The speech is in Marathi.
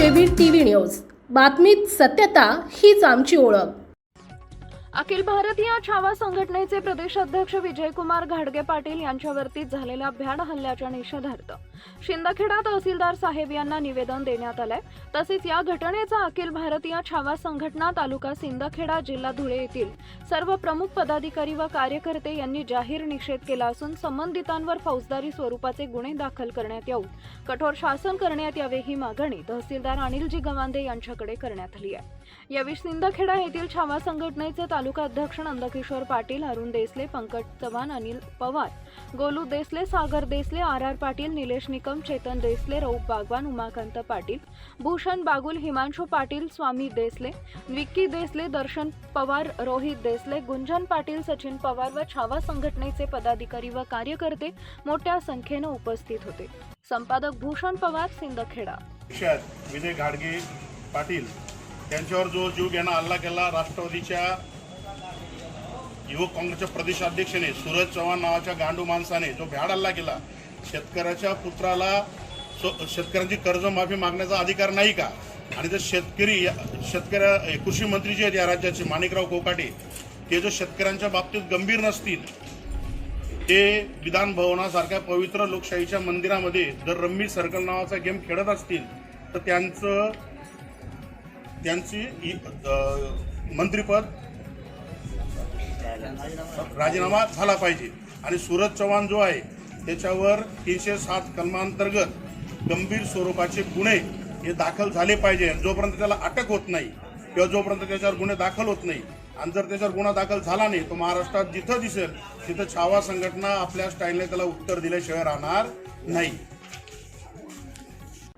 JB T V news. बातमीत सत्यता हीच आमची ओळख. अखिल भारतीय छावा संघटनेचे प्रदेशाध्यक्ष विजयकुमार घाडगे पाटील यांच्यावरती झालेल्या भ्याड हल्ल्याच्या निषेधार्थ. शिंदखेडा तहसीलदार साहेब यांना निवेदन देण्यात आलंय. तसेच या घटनेचा अखिल भारतीय छावा संघटना तालुका सिंदखेडा जिल्हा धुळे येथील सर्व प्रमुख पदाधिकारी व कार्यकर्ते यांनी जाहीर निषेध केला असून संबंधितांवर फौजदारी स्वरूपाचे गुन्हे दाखल करण्यात येऊन कठोर शासन करण्यात यावे ही मागणी तहसीलदार अनिलजी गवांदे यांच्याकडे करण्यात आली आहे. यावेळी सिंदखेडा येथील छावा संघटनेचे तालुका अध्यक्ष नंदकिशोर पाटील अरुण देसले पंकज चव्हाण अनिल पवार गोलू देसले सागर देसले आर आर पाटील निलेश निकम चेतन देसले रौप बागवान उमाकांत पाटील भूषण बागुल हिमांशू पाटील स्वामी देसले विक्की देसले दर्शन पवार रोहित देसले गुंजन पाटील सचिन पवार व छावा संघटनेचे पदाधिकारी व कार्यकर्ते मोठ्या संख्येनं उपस्थित होते. संपादक भूषण पवार सिंदखेडा. विजय घाडगे पाटील त्यांच्यावर जो जीव घेणा हल्ला केला राष्ट्रवादीच्या युवक काँग्रेसच्या प्रदेशाध्यक्षाने सूरज चव्हाण नावाच्या गांडू माणसाने जो भ्याड हल्ला केला शेतकऱ्याच्या पुत्राला शेतकऱ्यांची कर्जमाफी मागण्याचा अधिकार नाही का? आणि जर शेतकरी शेतकऱ्या कृषी मंत्री जे आहेत या राज्याचे माणिकराव कोकाटे ते जर शेतकऱ्यांच्या बाबतीत गंभीर नसतील ते विधान भवनासारख्या पवित्र लोकशाहीच्या मंदिरामध्ये जर रम्मी सर्कल नावाचा गेम खेळत असतील तर त्यांचं त्यांची इ- मंत्रिपद राजीनामा झाला पाहिजे. आणि सूरज चव्हाण जो आहे त्याच्यावर तीनशे सात कलमांतर्गत गंभीर स्वरूपाचे गुन्हे हे दाखल झाले पाहिजे. आणि जोपर्यंत त्याला अटक होत नाही किंवा जोपर्यंत त्याच्यावर गुन्हे दाखल होत नाही आणि जर त्याच्यावर गुन्हा दाखल झाला नाही तो महाराष्ट्रात जिथं दिसेल तिथं छावा संघटना आपल्या स्टाईलने त्याला उत्तर दिल्याशिवाय राहणार नाही.